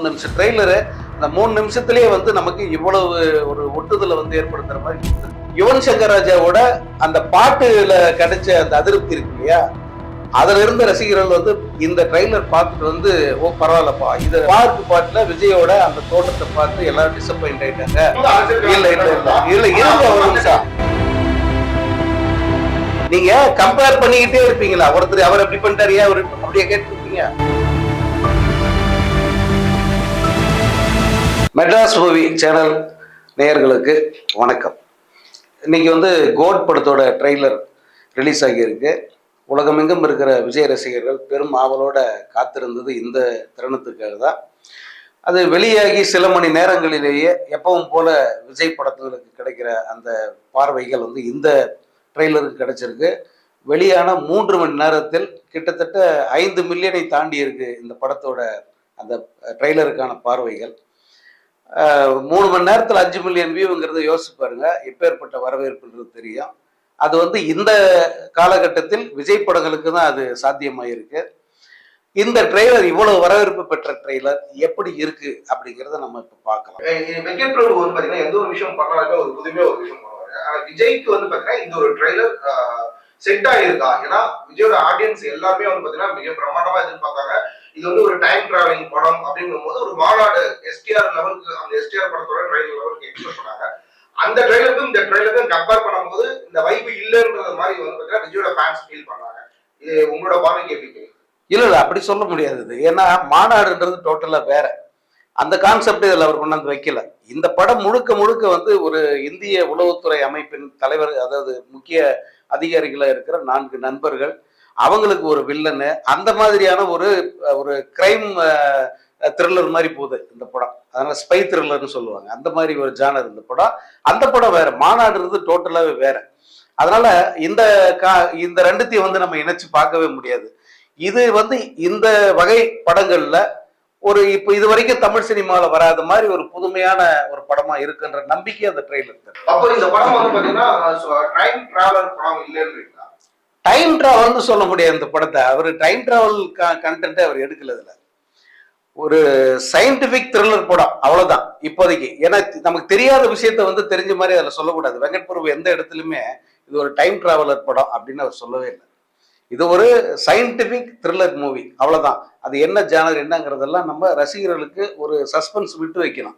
மூணு நிமிஷம் ட்ரெய்லரு இந்த மூணு நிமிஷத்துலயே வந்து நமக்கு இவ்வளவு ஒரு ஒட்டுதலை வந்து ஏற்படுத்துற மாதிரி யுவன் சங்கர் ராஜாவோட அந்த பாட்டுல கிடைச்ச அந்த அதிருப்தி இருக்கு இல்லையா? அதுல இருந்த ரசிகர்கள் வந்து இந்த ட்ரெய்லர் பார்த்துட்டு வந்து ஓ பரவாயில்லப்பா. இது பார்க் பாட்டுல விஜயோட அந்த தோட்டத்தை பார்த்து எல்லாரும் டிசப்பாயிண்ட் ஆயிட்டாங்க. இல்ல இல்ல இல்ல. இல்ல இருங்க ஒரு நிமிஷம். நீங்க கம்பேர் பண்ணிக்கிட்டே இருப்பீங்களா? ஒருத்தர் அவர் எப்படி பண்ணிட்டாரு ஏன் அவர் அப்படியே கேட்டுருப்பீங்க? மெட்ராஸ் மூவி சேனல் நேயர்களுக்கு வணக்கம். இன்னைக்கு வந்து கோட் படத்தோட ட்ரெய்லர் ரிலீஸ் ஆகியிருக்கு. உலகமெங்கும் இருக்கிற விஜய் ரசிகர்கள் பெரும் ஆவலோட காத்திருந்தது இந்த தருணத்துக்காக தான். அது வெளியாகி சில மணி நேரங்களிலேயே எப்பவும் போல விஜய் படத்துகளுக்கு கிடைக்கிற அந்த பார்வைகள் வந்து இந்த ட்ரெய்லருக்கு கிடைச்சிருக்கு. வெளியான மூன்று மணி நேரத்தில் கிட்டத்தட்ட ஐந்து மில்லியனை தாண்டி இருக்கு இந்த படத்தோட அந்த ட்ரெய்லருக்கான பார்வைகள். மூணு மணி நேரத்தில் அஞ்சு மில்லியன் வியூங்கிறத யோசிச்சு பாருங்க. எப்பேற்பட்ட வரவேற்புன்றது தெரியும். அது வந்து இந்த காலகட்டத்தில் விஜய் படங்களுக்கு தான் அது சாத்தியமாயிருக்கு. இந்த ட்ரெய்லர் இவ்வளவு வரவேற்பு பெற்ற ட்ரெய்லர் எப்படி இருக்கு அப்படிங்கிறத நம்ம இப்ப பார்க்கலாம். வெங்கட் பிரபு வந்து பாத்தீங்கன்னா எந்த ஒரு விஷயம் பண்ணாலுமே ஒரு புதுமையா ஒரு விஷயம் பண்ணுவாரு. ஆனா விஜய்க்கு வந்து பாத்தீங்கன்னா இந்த ஒரு ட்ரெய்லர் செட் ஆயிருக்கா? ஏன்னா விஜயோட ஆடியன்ஸ் எல்லாருமே வந்து பாத்தீங்கன்னா மிக பிரமாண்டமா எதிர்பார்த்தாங்க. இது வந்து ஒரு டைம் டிராவலிங் படம் அப்படிங்கும் போது ஒரு மாநாடு எஸ்டிஆர் லெவலுக்கு அந்த எஸ்டிஆர் படத்தோட ட்ரெய்லர் லெவலுக்கு எக்ஸ்பெக்ட் பண்ணாங்க. அந்த ட்ரெய்லருக்கும் இந்த ட்ரெய்லருக்கும் கம்பேர் பண்ணும்போது இந்த வைப்பு இல்லைன்றது மாதிரி வந்து பாத்தீங்கன்னா விஜயோட ஃபேன்ஸ் ஃபீல் பண்ணாங்க. இது உங்களோட பார்வைக்கு எப்படி இல்லை இல்ல இல்ல அப்படி சொல்ல முடியாது இது. ஏன்னா மாநாடுன்றது டோட்டலா வேற. அந்த கான்செப்ட் இதில் அவர் கொண்டாந்து வைக்கல. இந்த படம் முழுக்க முழுக்க வந்து ஒரு இந்திய உளவுத்துறை அமைப்பின் தலைவர் அதாவது முக்கிய அதிகாரிகளாக இருக்கிற நான்கு நண்பர்கள் அவங்களுக்கு ஒரு வில்லனு அந்த மாதிரியான ஒரு ஒரு கிரைம் த்ரில்லர் மாதிரி போகுது இந்த படம். அதனால ஸ்பை த்ரில்லர்னு சொல்லுவாங்க. அந்த மாதிரி ஒரு ஜானர் இந்த படம். அந்த படம் வேற. மாநாடுன்றது டோட்டலாவே வேற. அதனால இந்த கா இந்த ரெண்டுத்தையும் வந்து நம்ம இணைச்சு பார்க்கவே முடியாது. இது வந்து இந்த வகை படங்கள்ல ஒரு இப்போ இது வரைக்கும் தமிழ் சினிமால வராத மாதிரி ஒரு புதுமையான ஒரு படமா இருக்குன்ற நம்பிக்கை அந்த ட்ரெயிலர் அப்போ இந்த படம் வந்து பாத்தீங்கன்னா டைம் டிராவலர் படம் இல்லைன்றீங்களா? டைம் டிராவல்னு சொல்ல முடியாது அந்த படத்தை அவர் டைம் டிராவல் கண்டென்ட்டை அவர் எடுக்கல ஒரு சயின்டிபிக் த்ரில்லர் படம் அவ்வளவுதான் இப்போதைக்கு. ஏன்னா நமக்கு தெரியாத விஷயத்த வந்து தெரிஞ்ச மாதிரி அதில் சொல்லக்கூடாது. வெங்கட் பிரபு எந்த இடத்துலையுமே இது ஒரு டைம் டிராவலர் படம் அப்படின்னு அவர் சொல்லவே இல்லை. இது ஒரு சயின்டிபிக் த்ரில்லர் மூவி அவ்வளோதான் அது என்ன ஜானர் என்னங்கிறதெல்லாம் நம்ம ரசிகர்களுக்கு ஒரு சஸ்பென்ஸ் விட்டு வைக்கணும்.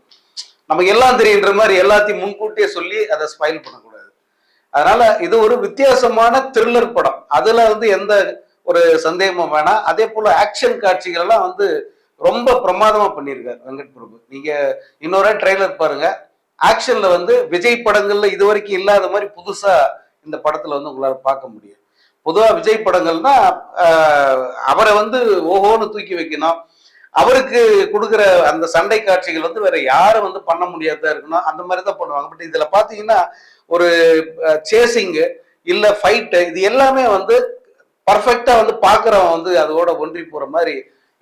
நமக்கு எல்லாம் தெரியுன்ற மாதிரி எல்லாத்தையும் முன்கூட்டியே சொல்லி அதை ஸ்பைல் பண்ணக்கூடாது. அதனால இது ஒரு வித்தியாசமான த்ரில்லர் படம். அதுல வந்து எந்த ஒரு சந்தேகமும் வேணாம். அதே போல ஆக்ஷன் காட்சிகள் எல்லாம் வந்து ரொம்ப பிரமாதமா பண்ணியிருக்காரு வெங்கட் பிரபு. நீங்க இன்னொரு ட்ரெய்லர் பாருங்க. ஆக்ஷன்ல வந்து விஜய் படங்கள்ல இது வரைக்கும் இல்லாத மாதிரி புதுசா இந்த படத்துல வந்து உங்களால பார்க்க முடியும். பொதுவா விஜய் படங்கள்னா அவரை வந்து ஓஹோன்னு தூக்கி வைக்கணும். அவருக்கு கொடுக்குற அந்த சண்டை காட்சிகள் வந்து வேற யாரும் வந்து பண்ண முடியாததா இருக்கணும். அந்த மாதிரி தான் பண்ணுவாங்க. பட் இதுல பாத்தீங்கன்னா ஒரு சேசிங்கு இல்லை ஃபைட்டு இது எல்லாமே வந்து பர்ஃபெக்டாக வந்து பார்க்குறவன் வந்து அதோட ஒன்றி போகிற மாதிரி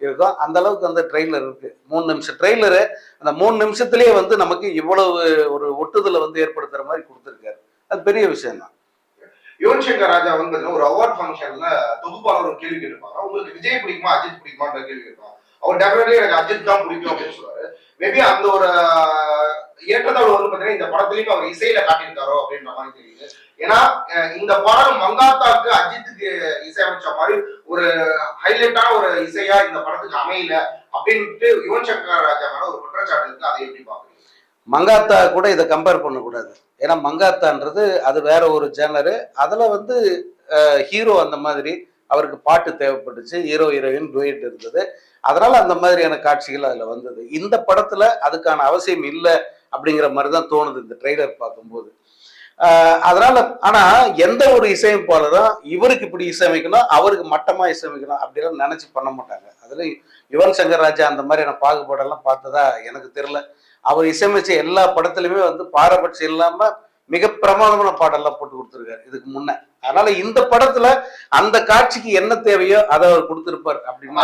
இருக்கும். அந்த அளவுக்கு அந்த ட்ரெய்லர் இருக்கு. மூணு நிமிஷம். ட்ரெய்லரு அந்த மூணு நிமிஷத்துலேயே வந்து நமக்கு இவ்வளவு ஒரு ஒட்டுதலை வந்து ஏற்படுத்துகிற மாதிரி கொடுத்துருக்காரு. அது பெரிய விஷயம் தான் யுவன் சங்கர் ராஜா வந்து ஒரு அவார்ட் ஃபங்க்ஷன்ல தொகுப்பாளர் ஒரு கேள்வி கேட்டுப்பாங்க உங்களுக்கு விஜய் பிடிக்குமா அஜித் பிடிக்குமான்ற கேள்வி கேட்பாங்க அவர் டெஃபினெட்லி எனக்கு அஜித் தான் பிடிக்கும் அப்படின்னு சொல்றாரு மேபி அந்த ஒரு ஏற்றத்தாழ்வு வந்து பாத்தீங்கன்னா இந்த படத்துலயும் அவர் இசையில காட்டியிருக்காரோ அப்படின்ற மாதிரி தெரியுது. ஏன்னா இந்த படம் மங்காத்தாக்கு அஜித்துக்கு இசையமைச்ச மாதிரி ஒரு ஹைலைட்டான ஒரு இசையா இந்த படத்துக்கு அமையல அப்படின்ட்டு யுவன் சங்கர் ராஜா மேல ஒரு குற்றச்சாட்டு இருக்கு. அதை எப்படி பாக்குறீங்க மங்காத்தா கூட இதை கம்பேர் பண்ணக்கூடாது. ஏன்னா மங்காத்தான்றது அது வேற ஒரு ஜேனரு அதுல வந்து ஹீரோ அந்த மாதிரி அவருக்கு பாட்டு தேவைப்பட்டுச்சு. ஹீரோ ஹீரோயின் டூயட் இருந்தது. அதனால அந்த மாதிரியான காட்சிகள் அதுல வந்தது. இந்த படத்துல அதுக்கான அவசியம் இல்லை அப்படிங்கிற மாதிரி தான் தோணுது இந்த ட்ரெய்லர் பார்க்கும்போது. அதனால ஆனா எந்த ஒரு இசையமைப்பாளரும் இவருக்கு இப்படி இசையமைக்கணும் அவருக்கு மட்டமா இசையமைக்கணும் அப்படிலாம் நினைச்சு பண்ண மாட்டாங்க. அதுல யுவன் சங்கர் ராஜா அந்த மாதிரியான பாகுபாடெல்லாம் பார்த்ததா எனக்கு தெரியல. அவர் இசையமைச்ச எல்லா படத்துலயுமே வந்து பாரபட்சம் இல்லாம மிக பிரமாதமான பாடெல்லாம் போட்டு கொடுத்துருக்காரு. இதுக்கு முன்ன. அதனால இந்த படத்துல அந்த காட்சிக்கு என்ன தேவையோ அதை அவர் கொடுத்திருப்பார் அப்படின்னு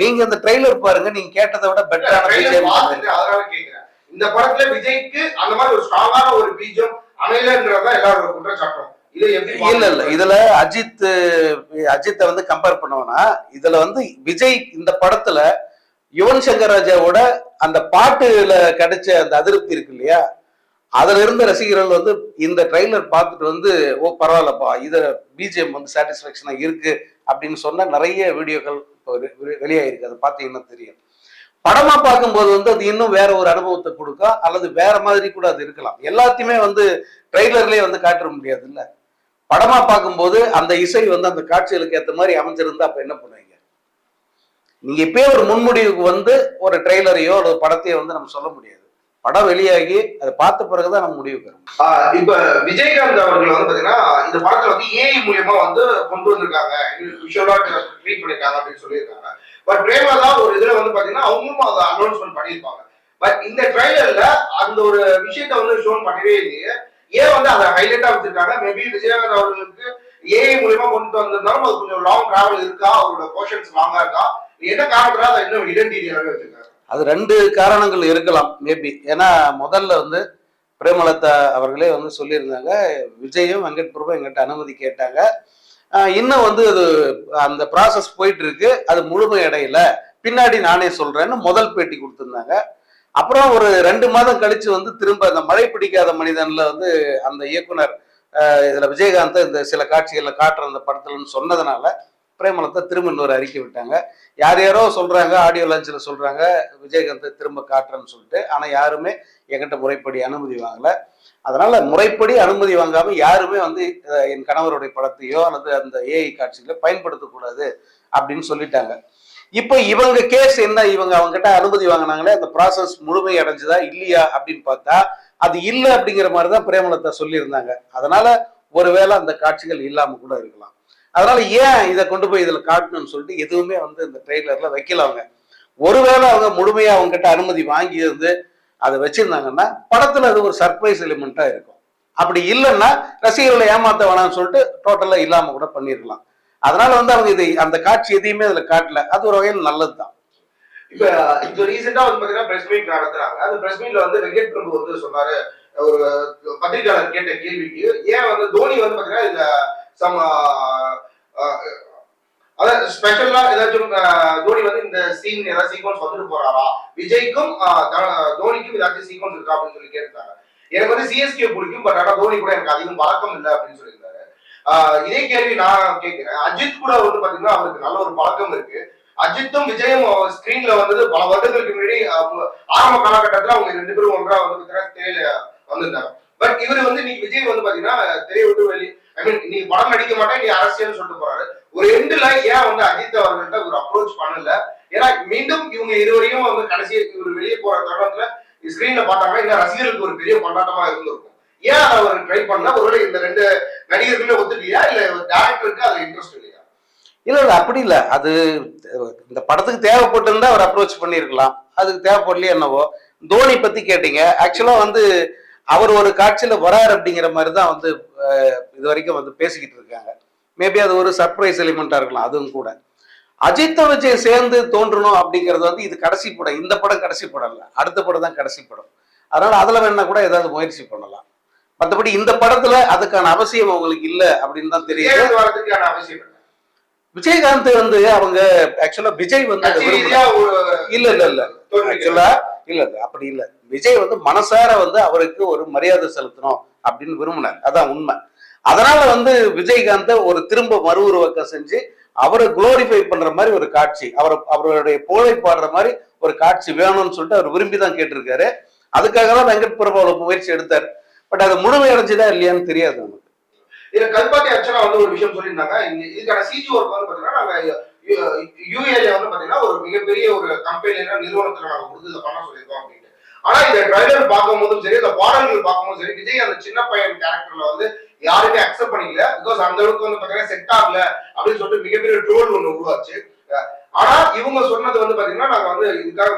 நீங்க அந்த ட்ரெய்லர் பாருங்க நீங்க கேட்டதை விட பெட்டரான கேக்குறேன். இந்த படத்துல விஜய்க்கு அந்த மாதிரி ஒரு ஸ்ட்ராங்கான ஒரு பீஜம் அமையலன்றதா எல்லாரோட குற்றச்சாட்டும். இல்ல இல்ல இதுல அஜித் அஜித்தை வந்து கம்பேர் பண்ணுவோம்னா இதுல வந்து விஜய் இந்த படத்துல யுவன் சங்கர் ராஜாவோட அந்த பாட்டுல கிடைச்ச அந்த அதிருப்தி இருக்கு இல்லையா? அதுல இருந்த ரசிகர்கள் வந்து இந்த ட்ரெய்லர் பார்த்துட்டு வந்து ஓ பரவாயில்லப்பா இத பிஜிஎம் வந்து சாட்டிஸ்பேக்ஷனா இருக்கு அப்படின்னு சொன்ன நிறைய வீடியோக்கள் இப்போ வெளியாயிருக்கு. அதை பார்த்தீங்கன்னா தெரியும்? படமா பார்க்கும்போது வந்து அது இன்னும் வேற ஒரு அனுபவத்தை கொடுக்கா அல்லது வேற மாதிரி கூட அது இருக்கலாம். எல்லாத்தையுமே வந்து ட்ரெய்லர்லயே வந்து காட்ட முடியாது இல்ல படமா பார்க்கும்போது அந்த இசை வந்து அந்த காட்சிகளுக்கு ஏற்ற மாதிரி அமைஞ்சிருந்தா அப்ப என்ன பண்ணுவீங்க? நீங்க இப்பயே ஒரு முன்முடிவுக்கு வந்து ஒரு ட்ரெய்லரையோ ஒரு படத்தையோ வந்து நம்ம சொல்ல முடியாது. படம் வெளியாகி அதை பார்த்த பிறகுதான் நம்ம முடிவு பெறும். இப்ப விஜயகாந்த் அவர்கள் வந்து பாத்தீங்கன்னா இந்த படத்தை வந்து ஏஐ மூலியமா வந்து கொண்டு வந்திருக்காங்க. விஷுவலா ட்ரீட் பண்ணிருக்காங்க அப்படின்னு சொல்லியிருக்காங்க. பட் பிரேமலதா ஒரு இதுல வந்து பாத்தீங்கன்னா அவங்களும் அதை அனௌன்ஸ்மெண்ட் பண்ணியிருப்பாங்க. பட் இந்த ட்ரைலர்ல அந்த ஒரு விஷயத்த வந்து ஷோன் பண்ணவே இல்லையே. ஏன் வந்து அதை ஹைலைட்டா வச்சிருக்காங்க. மேபி விஜயகாந்த் அவர்களுக்கு ஏஐ மூலியமா கொண்டு வந்திருந்தாலும் அது கொஞ்சம் லாங் டிராவல் இருக்கா? அவரோட போர்ஷன்ஸ் லாங்கா இருக்கா? என்ன காரணத்துல அதை இன்னும் வச்சிருக்காங்க. அது ரெண்டு காரணங்கள் இருக்கலாம் மேபி ஏன்னா முதல்ல வந்து பிரேமலதா அவர்களே வந்து சொல்லியிருந்தாங்க விஜயும் வெங்கட் பிரபு எங்கிட்ட அனுமதி கேட்டாங்க. இன்னும் வந்து அது அந்த ப்ராசஸ் போயிட்டு இருக்கு அது முழுமை அடையில. பின்னாடி நானே சொல்றேன்னு முதல் பேட்டி கொடுத்துருந்தாங்க. அப்புறம் ஒரு ரெண்டு மாதம் கழிச்சு வந்து திரும்ப அந்த மழை பிடிக்காத மனிதன்ல வந்து அந்த இயக்குனர் இதுல விஜயகாந்த் இந்த சில காட்சிகள்ல காட்டுற அந்த படத்துலன்னு சொன்னதுனால பிரேமலதா திரும்ப இன்னொரு அறிக்கை விட்டாங்க. யார் யாரோ சொல்றாங்க ஆடியோ லான்ச்சில் சொல்றாங்க விஜயகாந்தை திரும்ப காட்டுறேன்னு சொல்லிட்டு ஆனால் யாருமே என்கிட்ட முறைப்படி அனுமதி வாங்கல. அதனால முறைப்படி அனுமதி வாங்காம யாருமே வந்து என் கணவருடைய படத்தையோ அல்லது அந்த ஏஐ காட்சிகளை பயன்படுத்தக்கூடாது அப்படின்னு சொல்லிட்டாங்க. இப்போ இவங்க கேஸ் என்ன? இவங்க அவங்ககிட்ட அனுமதி வாங்கினாங்களே அந்த ப்ராசஸ் முழுமை அடைஞ்சுதா இல்லையா அப்படின்னு பார்த்தா அது இல்லை அப்படிங்கிற மாதிரி தான் பிரேமலதா சொல்லியிருந்தாங்க. அதனால ஒருவேளை அந்த காட்சிகள் இல்லாம கூட இருக்கலாம். அதனால ஏன் இதை கொண்டு போய் இதுல காட்டணும்னு சொல்லிட்டு எதுவுமே வந்து இந்த ட்ரெய்லர்ல வைக்கல அவங்க. ஒருவேளை அவங்க முழுமையா அவங்க கிட்ட அனுமதி வாங்கி இருந்து அதை வச்சிருந்தாங்கன்னா படத்துல அது ஒரு சர்ப்ரைஸ் எலிமெண்டா இருக்கும். அப்படி இல்லைன்னா ரசிகர்களை ஏமாத்த வேணாம்னு சொல்லிட்டு டோட்டலா இல்லாம கூட பண்ணிருக்கலாம் அதனால வந்து அவங்க இதை அந்த காட்சி எதையுமே அதுல காட்டல. அது ஒரு வகையில் நல்லதுதான். இப்ப இப்போ ரீசெண்டா வந்து பாத்தீங்கன்னா பிரஸ் மீட் நடத்துறாங்க. அந்த பிரஸ் மீட்ல வந்து வெங்கட் பிரபு வந்து சொன்னாரு ஒரு பத்திரிகையாளர் கேட்ட கேள்விக்கு ஏன் வந்து தோனி வந்து பாத்தீங்கன்னா இந்த சம அதாவது ஸ்பெஷலா ஏதாச்சும் தோனி வந்து இந்த சீன் ஏதாவது சீக்வன்ஸ் வந்துட்டு போறாரா? விஜய்க்கும் தோனிக்கும் ஏதாச்சும் சீக்வன்ஸ் இருக்கா அப்படின்னு சொல்லி கேட்டாங்க எனக்கு வந்து சிஎஸ்கே பிடிக்கும் பட் ஆனா தோனி கூட எனக்கு அதிகம் பழக்கம் இல்லை அப்படின்னு சொல்லியிருந்தாரு. இதே கேள்வி நான் கேட்கிறேன். அஜித் கூட வந்து பாத்தீங்கன்னா அவருக்கு நல்ல ஒரு பழக்கம் இருக்கு. அஜித்தும் விஜயும் ஸ்கிரீன்ல வந்தது பல வருடங்களுக்கு முன்னாடி அவங்க ஆரம்ப காலகட்டத்துல அவங்க ரெண்டு பேரும் ஒன்றா வந்து பாத்தீங்கன்னா வந்திருந்தாங்க. பட் இவர் வந்து இன்னைக்கு விஜய் வந்து பாத்தீங்கன்னா தெரிய விட்டு வெளி ஐ மீன் நீ படம் நடிக்க மாட்டேன் நீ அரசியல்னு சொல்லிட்டு போறாரு. ஒரு எண்டுல ஏன் வந்து அஜித் அவர்கள்ட்ட ஒரு அப்ரோச் பண்ணல? ஏன்னா மீண்டும் இவங்க இருவரையும் வந்து கடைசி இவர் வெளியே போற தருணத்துல ஸ்கிரீன்ல பார்த்தாங்கன்னா இன்னும் ரசிகர்களுக்கு ஒரு பெரிய கொண்டாட்டமா இருந்திருக்கும். ஏன் அதை அவர் ட்ரை பண்ணல? ஒருவேளை இந்த ரெண்டு நடிகர்களுமே ஒத்துட்டியா இல்ல டேரக்டருக்கு அது இன்ட்ரெஸ்ட் இல்லையா? இல்ல இல்ல அப்படி இல்ல. அது இந்த படத்துக்கு தேவைப்பட்டிருந்தா அவர் அப்ரோச் பண்ணியிருக்கலாம். அதுக்கு தேவைப்படலையே என்னவோ. தோனி பத்தி கேட்டீங்க. ஆக்சுவலா வந்து அவர் ஒரு காட்சியில வராரு அப்படிங்கிற மாதிரி தான் வந்து இது வரைக்கும் வந்து பேசிக்கிட்டு இருக்காங்க. மேபி அது ஒரு சர்ப்ரைஸ் எலிமெண்டா இருக்கலாம் அதுவும் கூட. அஜித் விஜய் சேர்ந்து தோன்றணும் அப்படிங்கிறது வந்து இது கடைசி படம். இந்த படம் கடைசி படம் இல்ல. அடுத்த படம் தான் கடைசி படம். அதனால அதுல வேணா கூட ஏதாவது முயற்சி பண்ணலாம். மற்றபடி இந்த படத்துல அதுக்கான அவசியம் அவங்களுக்கு இல்ல அப்படின்னு தான் தெரியுது. விஜயகாந்த் வந்து அவங்க ஆக்சுவலா விஜய் வந்து இல்ல இல்ல இல்ல. ஆக்சுவலா இல்ல அப்படி இல்லை. விஜய் வந்து மனசார வந்து அவருக்கு ஒரு மரியாதை செலுத்தணும் அப்படின்னு விரும்பினார். அதான் உண்மை. அதனால வந்து விஜயகாந்தை ஒரு திரும்ப மறு உருவாக்கம் செஞ்சு அவரை குளோரிஃபை பண்ற மாதிரி ஒரு காட்சி அவர் அவருடைய புகழை பாடுற மாதிரி ஒரு காட்சி வேணும்னு சொல்லிட்டு அவர் விரும்பி தான் கேட்டிருக்காரு. அதுக்காக தான் வெங்கட் பிரபாவில் முயற்சி எடுத்தார். பட் அது முழுமையடைஞ்சுதா இல்லையான்னு தெரியாது நமக்கு. இதுல கல்பாட்டி அர்ச்சனா வந்து ஒரு விஷயம் சொல்லியிருந்தாங்க. இதுக்கான சிஜி ஒரு வந்து பாத்தீங்கன்னா நாங்க யூஏல வந்து பாத்தீங்கன்னா ஒரு மிகப்பெரிய ஒரு கம்பெனியான நிறுவனத்துல நாங்க கொடுத்து இதை பண்ண சொல்லியிருக்கோம் அப்படின்ட்டு. ஆனா இந்த ட்ரைலர் பார்க்கும்போதும் சரி இந்த பாடல்கள் பார்க்கும்போதும் சரி விஜய் அந்த சின்ன பையன் கேரக்டர்ல வந்து யாருமே அக்செப்ட் பண்ணிக்கல. பிகாஸ் அந்த அளவுக்கு வந்து பாத்தீங்கன்னா செட் ஆகல அப்படின்னு சொல்லிட்டு மிகப்பெரிய ட்ரோல் ஒண்ணு உருவாச்சு. ஆனா இவங்க சொன்னது வந்து பாத்தீங்கன்னா நாங்க வந்து இதுக்காக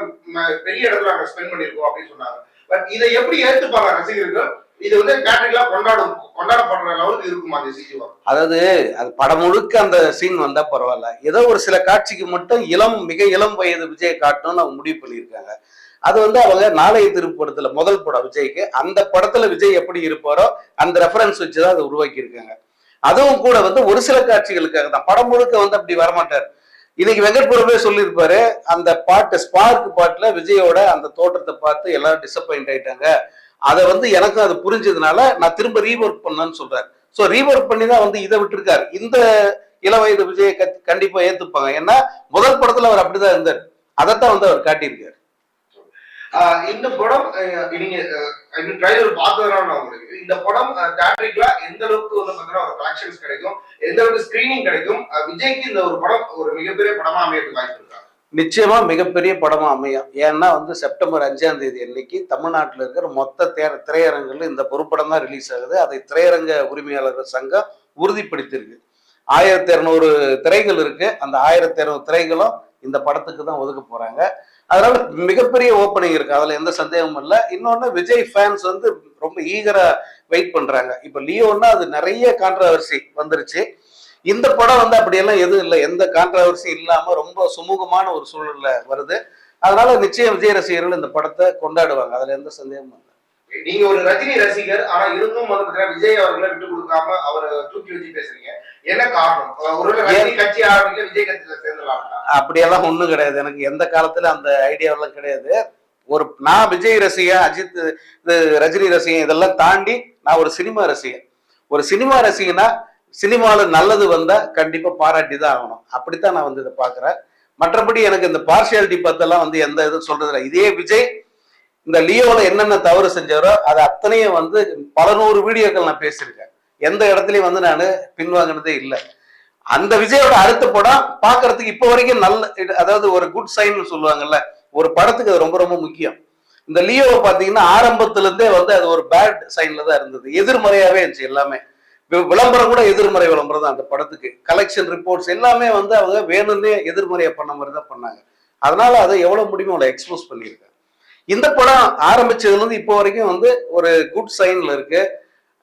பெரிய இடத்துல நாங்க ஸ்பெண்ட் பண்ணிருக்கோம் அப்படின்னு சொன்னாங்க. பட் இதை எப்படி ஏத்துப்பாங்க ரசிகர்கள்? இது வந்து கேட்டரிங்களா கொண்டாடும் கொண்டாடப்படுற லெவலுக்கு இருக்குமா அந்த சிஜி அதாவது அது படம் முழுக்க அந்த சீன் வந்தா பரவாயில்ல. ஏதோ ஒரு சில காட்சிக்கு மட்டும் இளம் மிக இளம் வயது விஜய் காட்டணும்னு அவங்க முடிவு பண்ணியிருக்காங்க. அது வந்து அவங்க நாளைய திருப்படத்துல முதல் படம் விஜய்க்கு அந்த படத்துல விஜய் எப்படி இருப்பாரோ அந்த ரெஃபரன்ஸ் வச்சுதான் அதை உருவாக்கி இருக்காங்க அதுவும் கூட வந்து ஒரு சில காட்சிகளுக்காக தான். படம் முழுக்க வந்து அப்படி வரமாட்டார். இன்னைக்கு வெங்கட் பிரபே சொல்லியிருப்பாரு அந்த பாட்டு ஸ்பார்க் பாட்டுல விஜயோட அந்த தோற்றத்தை பார்த்து எல்லாரும் டிசப்பாயிண்ட் ஆயிட்டாங்க. அதை வந்து எனக்கும் அது புரிஞ்சதுனால நான் திரும்ப ரீஒர்க் பண்ணேன்னு சொல்றாரு. ஸோ ரீஒர்க் பண்ணி தான் வந்து இதை விட்டுருக்காரு. இந்த இளவயது விஜயை கண்டிப்பா ஏத்துப்பாங்க. ஏன்னா முதல் படத்துல அவர் அப்படிதான் இருந்தார். அதைத்தான் வந்து அவர் காட்டியிருக்காரு. ஆஹ் இந்த படம் நீங்க ட்ரைலர் பார்த்ததுனால உங்களுக்கு இந்த படம் தேட்டரிக்ல எந்த அளவுக்கு வந்து பாத்தீங்கன்னா ஒரு கலெக்ஷன்ஸ் கிடைக்கும் எந்த அளவுக்கு ஸ்கிரீனிங் கிடைக்கும் விஜய்க்கு இந்த ஒரு படம் ஒரு மிகப்பெரிய படமா அமையறதுக்கு வாய்ப்பு இருக்கா? நிச்சயமா மிகப்பெரிய படமா அமையும். ஏன்னா வந்து செப்டம்பர் அஞ்சாம் தேதி அன்னைக்கு தமிழ்நாட்டில் இருக்கிற மொத்த தே திரையரங்குல இந்த பொறுப்படம் தான் ரிலீஸ் ஆகுது. அதை திரையரங்க உரிமையாளர்கள் சங்கம் உறுதிப்படுத்தியிருக்கு. ஆயிரத்தி இரநூறு திரைகள் இருக்கு. அந்த ஆயிரத்தி இரநூறு திரைகளும் இந்த படத்துக்கு தான் ஒதுக்க போறாங்க. அதனால மிகப்பெரிய ஓப்பனிங் இருக்கு. அதுல எந்த சந்தேகமும் இல்லை. இன்னொன்னு விஜய் ஃபேன்ஸ் வந்து ரொம்ப ஈகரா வெயிட் பண்றாங்க. இப்ப லியோன்னா அது நிறைய கான்ட்ரவர்சி வந்துருச்சு. இந்த படம் வந்து அப்படியெல்லாம் எதுவும் இல்லை. எந்த கான்ட்ரவர்சி இல்லாம ரொம்ப சுமூகமான ஒரு சூழல்ல வருது. அதனால நிச்சயம் விஜய் ரசிகர்கள் இந்த படத்தை கொண்டாடுவாங்க. அதுல எந்த சந்தேகமும் இல்லை. நீங்க ஒரு ரஜினி ரசிகர் ஆனா இருந்தும் வந்து விஜய் அவர்களை விட்டு கொடுக்காம அவரை தூக்கி வச்சு பேசுறீங்க. என்ன காரணம்? ஒருவேளை ரஜினி கட்சி ஆரம்பிக்கல விஜய் கட்சியில சேர்ந்துடலாம்டா. அப்படியெல்லாம் ஒண்ணும் கிடையாது. எனக்கு எந்த காலத்துல அந்த ஐடியாவெல்லாம் கிடையாது. ஒரு நான் விஜய் ரசிகன் அஜித் இது ரஜினி ரசிகன் இதெல்லாம் தாண்டி நான் ஒரு சினிமா ரசிகன். ஒரு சினிமா ரசிகனா சினிமாவில் நல்லது வந்தால் கண்டிப்பாக பாராட்டி தான் ஆகணும். அப்படித்தான் நான் வந்து இதை பார்க்குறேன். மற்றபடி எனக்கு இந்த பார்ஷியாலிட்டி பத்தெல்லாம் வந்து எந்த இதுவும் சொல்றது இல்லை இதே விஜய் இந்த லியோவில் என்னென்ன தவறு செஞ்சாரோ அது அத்தனையும் வந்து பல நூறு வீடியோக்கள் நான் பேசியிருக்கேன். எந்த இடத்துலையும் வந்து நான் பின்வாங்கினதே இல்லை. அந்த விஜயோட அடுத்த படம் பார்க்கறதுக்கு இப்போ வரைக்கும் நல்ல அதாவது ஒரு குட் சைன்னு சொல்லுவாங்கல்ல ஒரு படத்துக்கு அது ரொம்ப ரொம்ப முக்கியம். இந்த லியோவை பார்த்தீங்கன்னா ஆரம்பத்துலேருந்தே வந்து அது ஒரு பேட் சைனில் தான் இருந்தது. எதிர்மறையாகவே இருந்துச்சு எல்லாமே. விளம்பரம் கூட எதிர்மறை விளம்பரம் தான் அந்த படத்துக்கு. கலெக்ஷன் ரிப்போர்ட்ஸ் எல்லாமே வந்து அவங்க வேணும்னே எதிர்மறையை பண்ண மாதிரி தான் பண்ணாங்க. அதனால அதை எவ்வளவு முடியுமோ அவளை எக்ஸ்போஸ் பண்ணியிருக்காங்க. இந்த படம் ஆரம்பிச்சதுலேருந்து இப்போ வரைக்கும் வந்து ஒரு குட் சைன்ல இருக்கு.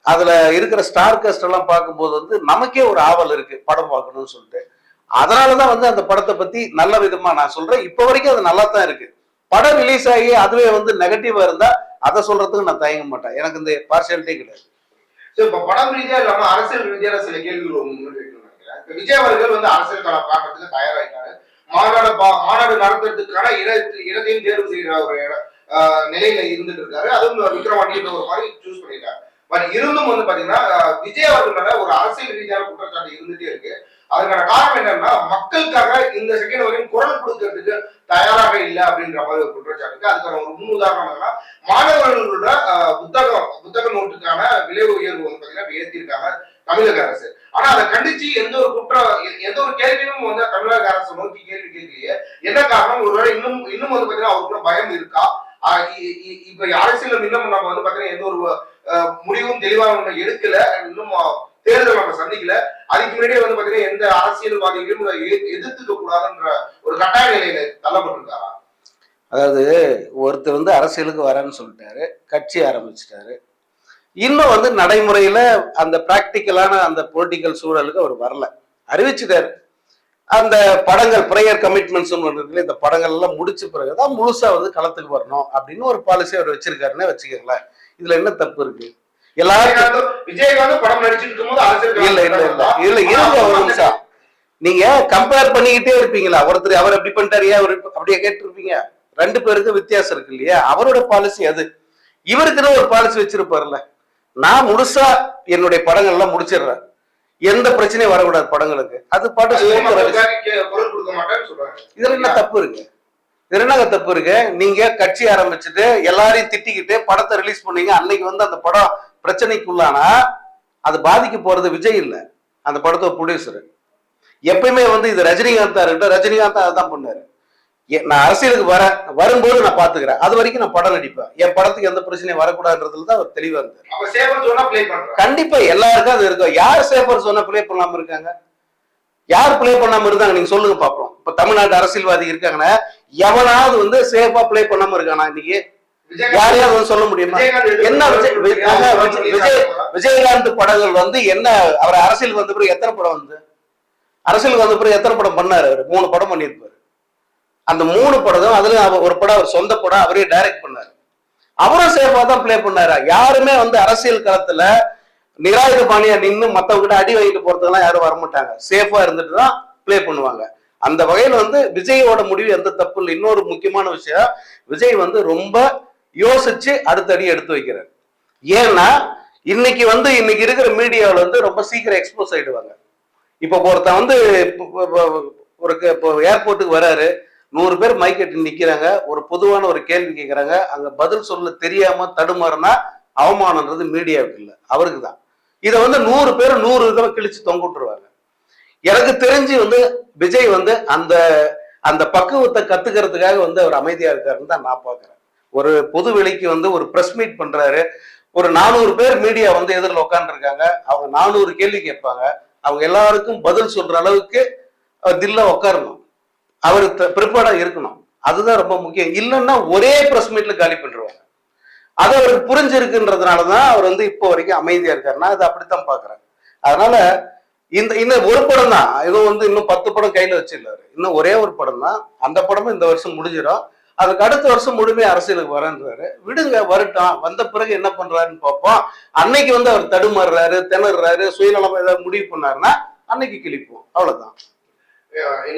அதுல இருக்கிற ஸ்டார் கஸ்ட் எல்லாம் பார்க்கும்போது வந்து நமக்கே ஒரு ஆவல் இருக்கு படம் பார்க்கணும்னு சொல்லிட்டு. அதனாலதான் வந்து அந்த படத்தை பத்தி நல்ல விதமா நான் சொல்றேன். இப்போ வரைக்கும் அது நல்லா தான் இருக்கு. படம் ரிலீஸ் ஆகி அதுவே வந்து நெகட்டிவா இருந்தா அதை சொல்றதுக்கு நான் தயங்க மாட்டேன். எனக்கு இந்த பார்ஷியாலிட்டி கிடையாது. சோ இப்ப படம் ரீதியா இல்லாம அரசியல் ரீதியான சில கேள்விகள் முன்வைக்கணும் இப்ப விஜய் அவர்கள் வந்து அரசியல் களம் பார்க்கறதுக்கு தயாராயிட்டாரு. மாநாடு மாநாடு நடத்துறதுக்கான இடத்து இடத்தையும் தேர்வு செய்யற ஒரு நிலையில இருந்துட்டு இருக்காரு. அதுவும் விக்ரவாண்டின்ற ஒரு மாதிரி சூஸ் பண்ணிருக்காரு பட் இருந்தும் வந்து பாத்தீங்கன்னா விஜய் அவர்கள் மேல ஒரு அரசியல் ரீதியான குற்றச்சாட்டு இருந்துட்டே இருக்கு. அதுக்கான காரணம் என்னன்னா மக்களுக்காக இந்த செகண்ட் வரையும் குரல் கொடுக்கறதுக்கு தயாராக இல்லை அப்படின்ற மாதிரி ஒரு குற்றச்சாட்டு அதுக்கான ஒரு முன் உதாரணம் என்னன்னா மாணவர்களோட புத்தகம் புத்தக நோட்டுக்கான விலை உயர்வு வந்து பாத்தீங்கன்னா இப்ப தமிழக அரசு. ஆனா அதை கண்டிச்சு எந்த ஒரு குற்றம் எந்த ஒரு கேள்வியும் வந்து தமிழக அரசு நோக்கி கேள்வி கேட்கலையே. என்ன காரணம்? ஒருவேளை இன்னும் இன்னும் வந்து பாத்தீங்கன்னா அவருக்குள்ள பயம் இருக்கா? இப்ப அரசியல் இன்னும் நம்ம வந்து பாத்தீங்கன்னா எந்த ஒரு முடிவும் தெளிவாக நம்ம எடுக்கல. இன்னும் தேர்தல் நம்ம சந்திக்கல. அதுக்கு முன்னாடியே வந்து பாத்தீங்கன்னா எந்த அரசியல்வாதிகளும் எதிர்த்துக்க கூடாதுன்ற ஒரு கட்டாய நிலையில தள்ளப்பட்டிருக்காரா? அதாவது ஒருத்தர் வந்து அரசியலுக்கு வரேன்னு சொல்லிட்டாரு. கட்சி ஆரம்பிச்சிட்டாரு. இன்னும் வந்து நடைமுறையில அந்த பிராக்டிக்கலான அந்த பொலிட்டிக்கல் சூழலுக்கு அவர் வரல. அறிவிச்சிட்டாரு. அந்த படங்கள் ப்ரேயர் கமிட்மெண்ட்ஸ் இருக்குல்ல இந்த படங்கள் எல்லாம் முடிச்ச பிறகுதான் முழுசா வந்து களத்துக்கு வரணும் அப்படின்னு ஒரு பாலிசி அவர் வச்சிருக்காருன்னே வச்சுக்கோங்களேன். இதுல என்ன தப்பு இருக்கு? எல்லாரும் விஜயகாந்த் படம் நடிச்சிட்டு இருக்கும்போது அரசியல் இல்ல இல்ல இல்ல. இல்ல இருங்க ஒரு நிமிஷம். நீங்க கம்பேர் பண்ணிக்கிட்டே இருப்பீங்களா? ஒருத்தர் அவர் அப்படி பண்ணிட்டாரு? அவர் அப்படியே கேட்டிருப்பீங்க? ரெண்டு பேருக்கு வித்தியாசம் இருக்கு இல்லையா? அவரோட பாலிசி அது. இவருக்குன்னு ஒரு பாலிசி வச்சிருப்பாருல்ல. நான் முழுசா என்னுடைய படங்கள் எல்லாம் முடிச்சிடுறேன். எந்த பிரச்சனையும் வரக்கூடாது படங்களுக்கு. அது பாட்டு இதுல என்ன தப்பு இருக்கு? என்னங்க தப்பு இருக்கு? நீங்க கட்சி ஆரம்பிச்சுட்டு எல்லாரையும் திட்டிக்கிட்டு படத்தை ரிலீஸ் பண்ணீங்க. அன்னைக்கு வந்து அந்த படம் பிரச்சனைக்குள்ளானா அது பாதிக்க போறது விஜய் இல்ல. அந்த படத்தோட ப்ரொடியூசர் எப்பயுமே வந்து இது ரஜினிகாந்தா இருக்கட்டும். ரஜினிகாந்த் அதான் பண்ணாரு. நான் அரசியலுக்கு வரேன் வரும்போது நான் பாத்துக்கிறேன் அது வரைக்கும் நான் படம் நடிப்பேன். என் படத்துக்கு எந்த பிரச்சனையும் வரக்கூடாதுன்றதுல தான் அவர் தெளிவா இருந்தார். கண்டிப்பா எல்லாருக்கும் அது இருக்கும். யார் சேஃபர் சொன்ன ப்ளே பண்ணாம இருக்காங்க? யார் ப்ளே பண்ணாம இருந்தாங்க? நீங்க சொல்லுங்க பாப்போம். இப்ப தமிழ்நாட்டு அரசியல்வாதி இருக்காங்கன்னா எவனாவது வந்து சேஃபா ப்ளே பண்ணாம இருக்கானா இன்னைக்கு? யாரையாவது சொல்ல முடியுமா? என்ன விஜய் விஜயகாந்த் படங்கள் வந்து என்ன அவர் அரசியலுக்கு வந்த பிறகு எத்தனை படம் வந்து? அரசியலுக்கு வந்த பிறகு எத்தனை படம் பண்ணாரு அவர்? மூணு படம் பண்ணியிருப்பாரு. அந்த மூணு படம் அதுல அவர் ஒரு படம் அவர் சொந்த படம் அவரே டைரக்ட் பண்ணாரு. அவரும் சேஃபா தான் ப்ளே பண்ணாரு? யாருமே வந்து அரசியல் களத்துல நிராயுத பாணியா நின்று மத்தவங்ககிட்ட அடி வாங்கிட்டு போறதுக்கெல்லாம் யாரும் வரமாட்டாங்க. சேஃபா இருந்துட்டு தான் ப்ளே பண்ணுவாங்க. அந்த வகையில வந்து விஜயோட முடிவு எந்த தப்பு இல்லை. இன்னொரு முக்கியமான விஷயம் விஜய் வந்து ரொம்ப யோசிச்சு அடுத்த அடி எடுத்து வைக்கிறார். ஏன்னா இன்னைக்கு வந்து இன்னைக்கு இருக்கிற மீடியாவில் வந்து ரொம்ப சீக்கிரம் எக்ஸ்போஸ் ஆயிடுவாங்க. இப்போ ஒருத்தன் வந்து ஒரு இப்போ ஏர்போர்ட்டுக்கு வராரு. நூறு பேர் மைக்கெட்டு நிக்கிறாங்க. ஒரு பொதுவான ஒரு கேள்வி கேட்குறாங்க அங்க பதில் சொல்ல தெரியாம தடுமாறுனா அவமானன்றது மீடியாவுக்கு இல்லை. அவருக்கு தான். இதை வந்து நூறு பேர் நூறு விதமாக கிழிச்சு தொங்க விட்டுருவாங்க. எனக்கு தெரிஞ்சு வந்து விஜய் வந்து அந்த அந்த பக்குவத்தை கத்துக்கிறதுக்காக வந்து அவர் அமைதியா இருக்காருன்னு தான் நான் பாக்குறேன். ஒரு பொது வெளிக்கு வந்து ஒரு ப்ரெஸ் மீட் பண்றாரு. ஒரு நானூறு பேர் மீடியா வந்து எதிரில் உட்காந்துருக்காங்க அவங்க நானூறு கேள்வி கேட்பாங்க. அவங்க எல்லாருக்கும் பதில் சொல்ற அளவுக்கு தில்ல உட்காரணும் அவர் ப்ரிப்பேர்டா இருக்கணும். அதுதான் ரொம்ப முக்கியம். இல்லைன்னா ஒரே ப்ரெஸ் மீட்ல காலி பண்ணிடுவாங்க அது அவருக்கு புரிஞ்சிருக்குன்றதுனால தான் அவர் வந்து இப்போ வரைக்கும் அமைதியா இருக்காரு. நான் அதை அப்படித்தான் பாக்குறேன் அதனால இந்த இந்த ஒரு படம் தான். இதுவும் வந்து இன்னும் பத்து படம் கையில வச்சிருந்தாரு இன்னும் ஒரே ஒரு படம் தான். அந்த படமும் இந்த வருஷம் முடிஞ்சிடும். அதுக்கு அடுத்த வருஷம் முழுமையா அரசியலுக்கு வரேன்றாரு. விடுங்க வரட்டும். வந்த பிறகு என்ன பண்றாருன்னு பார்ப்போம். அன்னைக்கு வந்து அவர் தடுமாறுறாரு திணறாரு சுயநலமா ஏதாவது முடிவு பண்ணாருன்னா அன்னைக்கு கிழிப்போம். அவ்வளவுதான்.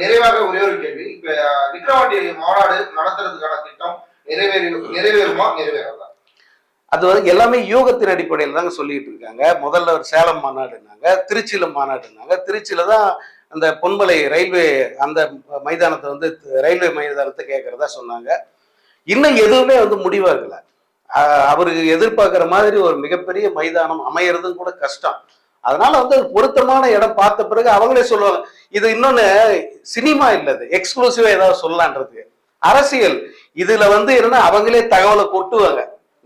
நிறைவாக ஒரே ஒரு கேள்வி. இப்ப விக்ரவாண்டி மாநாடு நடத்துறதுக்கான திட்டம் நிறைவேறி நிறைவேறுமா? நிறைவேறாதா? அது வந்து எல்லாமே யூகத்தின் அடிப்படையில் தாங்க சொல்லிட்டு இருக்காங்க. முதல்ல ஒரு சேலம் மாநாடுனாங்க திருச்சியில மாநாடுனாங்க திருச்சியில தான் அந்த பொன்மலை ரயில்வே அந்த மைதானத்தை வந்து ரயில்வே மைதானத்தை கேட்கறதா சொன்னாங்க. இன்னும் எதுவுமே வந்து முடிவாகல ஆஹ் அவருக்கு எதிர்பார்க்குற மாதிரி ஒரு மிகப்பெரிய மைதானம் அமையறதும் கூட கஷ்டம். அதனால வந்து அது பொருத்தமான இடம் பார்த்த பிறகு அவங்களே சொல்லுவாங்க இது இன்னொன்னு சினிமா இல்லது எக்ஸ்க்ளூசிவா ஏதாவது சொல்லலான்றது. அரசியல் இதுல வந்து என்னன்னா அவங்களே தகவலை கொட்டுவாங்க.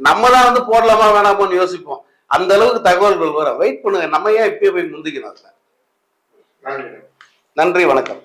நம்ம தான் வந்து போடலாமா வேணாமான்னு யோசிப்போம். அந்த அளவுக்கு தகவல்கள் வரும். வெயிட் பண்ணுங்க நம்ம ஏன் இப்பயே போய் முந்திக்கணும் அதுல? நன்றி வணக்கம்.